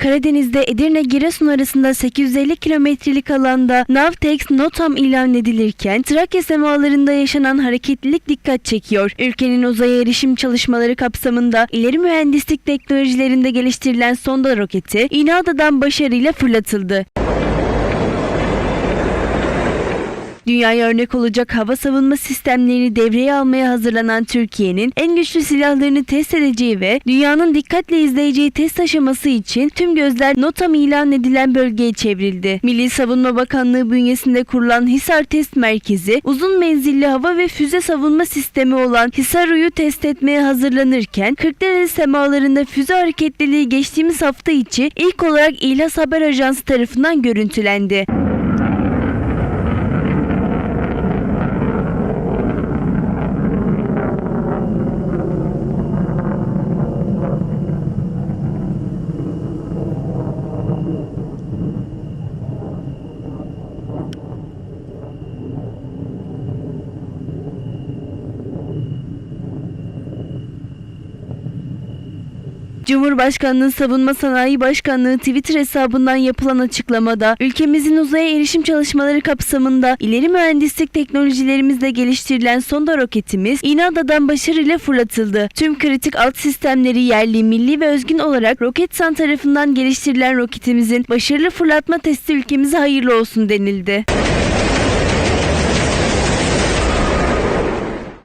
Karadeniz'de Edirne Giresun arasında 850 kilometrelik alanda Navtex NOTAM ilan edilirken Trakya semalarında yaşanan hareketlilik dikkat çekiyor. Ülkenin uzaya erişim çalışmaları kapsamında ileri mühendislik teknolojilerinde geliştirilen sonda roketi İnada'dan başarıyla fırlatıldı. Dünyaya örnek olacak hava savunma sistemlerini devreye almaya hazırlanan Türkiye'nin en güçlü silahlarını test edeceği ve dünyanın dikkatle izleyeceği test aşaması için tüm gözler NOTAM ilan edilen bölgeye çevrildi. Milli Savunma Bakanlığı bünyesinde kurulan Hisar Test Merkezi, uzun menzilli hava ve füze savunma sistemi olan Hisaru'yu test etmeye hazırlanırken, Kırklareli semalarında füze hareketliliği geçtiğimiz hafta içi ilk olarak İhlas Haber Ajansı tarafından görüntülendi. Cumhurbaşkanlığı Savunma Sanayi Başkanlığı Twitter hesabından yapılan açıklamada ülkemizin uzaya erişim çalışmaları kapsamında ileri mühendislik teknolojilerimizle geliştirilen sonda roketimiz İnada'dan başarıyla fırlatıldı. Tüm kritik alt sistemleri yerli, milli ve özgün olarak Roketsan tarafından geliştirilen roketimizin başarılı fırlatma testi ülkemize hayırlı olsun denildi.